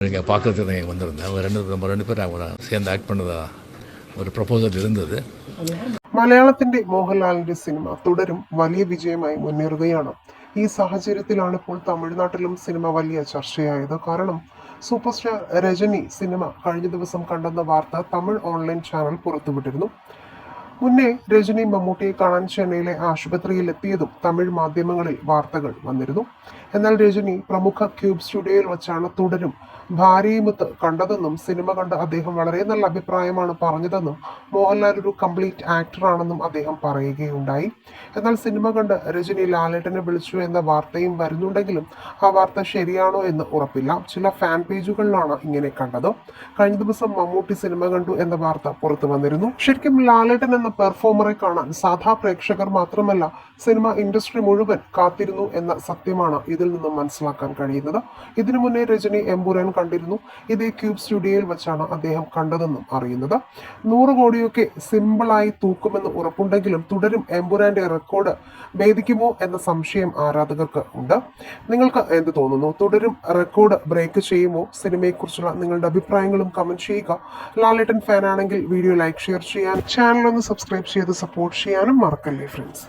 நீங்கள் பார்க்கறதுக்கு தான் இங்கே வந்திருந்தேன் அவங்க ரெண்டு நம்ம ரெண்டு பேரும் அவங்க சேர்ந்து ஆக்ட் பண்ணதா ஒரு ப்ரப்போசல் இருந்தது മലയാളത്തിന്റെ മോഹൻലാലിന്റെ സിനിമ തുടരും വലിയ വിജയമായി മുന്നേറുകയാണ് ഈ സാഹചര്യത്തിലാണ് ഇപ്പോൾ തമിഴ്നാട്ടിലും സിനിമ വലിയ ചർച്ചയായത് കാരണം സൂപ്പർ സ്റ്റാർ രജനി സിനിമ കഴിഞ്ഞ ദിവസം കണ്ടെന്ന വാർത്ത തമിഴ് ഓൺലൈൻ ചാനൽ പുറത്തുവിട്ടിരുന്നു മുന്നേ രജനി മമ്മൂട്ടിയെ കാണാൻ ചെന്നൈയിലെ ആശുപത്രിയിൽ എത്തിയതും തമിഴ് മാധ്യമങ്ങളിൽ വാർത്തകൾ വന്നിരുന്നു. എന്നാൽ രജനി പ്രമുഖ ക്യൂബ് സ്റ്റുഡിയോയിൽ വച്ചാണ് തുടരും ഭാര്യയുമൊത്ത് കണ്ടതെന്നും സിനിമ കണ്ട് അദ്ദേഹം വളരെ നല്ല അഭിപ്രായമാണ് പറഞ്ഞതെന്നും മോഹൻലാൽ ഒരു കംപ്ലീറ്റ് ആക്ടറാണെന്നും അദ്ദേഹം പറയുകയുണ്ടായി. എന്നാൽ സിനിമ കണ്ട് രജനി ലാലേട്ടനെ വിളിച്ചു എന്ന വാർത്തയും വരുന്നുണ്ടെങ്കിലും ആ വാർത്ത ശരിയാണോ എന്ന് ഉറപ്പില്ല. ചില ഫാൻ പേജുകളിലാണ് ഇങ്ങനെ കണ്ടത്. കഴിഞ്ഞ ദിവസം മമ്മൂട്ടി സിനിമ കണ്ടു എന്ന വാർത്ത പുറത്തു വന്നിരുന്നു. ശരിക്കും ലാലേട്ടൻ എന്ന പെർഫോമറെ കാണാൻ സാധാ പ്രേക്ഷകർ മാത്രമല്ല സിനിമ ഇൻഡസ്ട്രി മുഴുവൻ കാത്തിരുന്നു എന്ന സത്യമാണ് ഇതിൽ നിന്നും മനസ്സിലാക്കാൻ കഴിയുന്നത്. ഇതിനു മുന്നേ രജനി എമ്പുരാൻ കണ്ടിരുന്നു. ഇതേ ക്യൂബ് സ്റ്റുഡിയോയിൽ വെച്ചാണ് അദ്ദേഹം കണ്ടതെന്നും അറിയുന്നത്. നൂറ് കോടിയൊക്കെ സിമ്പിളായി തൂക്കുമെന്ന് ഉറപ്പുണ്ടെങ്കിലും തുടരും എമ്പുരാന്റെ റെക്കോർഡ് ഭേദിക്കുമോ എന്ന സംശയം ആരാധകർക്ക് ഉണ്ട്. നിങ്ങൾക്ക് എന്ത് തോന്നുന്നു? തുടരും റെക്കോർഡ് ബ്രേക്ക് ചെയ്യുമോ? സിനിമയെക്കുറിച്ചുള്ള നിങ്ങളുടെ അഭിപ്രായങ്ങളും കമന്റ് ചെയ്യുക. ലാലേട്ടൻ ഫാൻ ആണെങ്കിൽ വീഡിയോ ലൈക്ക് ഷെയർ ചെയ്യാൻ. ചാനൽ ഒന്ന് സബ്സ്ക്രൈബ് ചെയ്ത് സപ്പോർട്ട് ചെയ്യാനും മറക്കല്ലേ ഫ്രണ്ട്സ്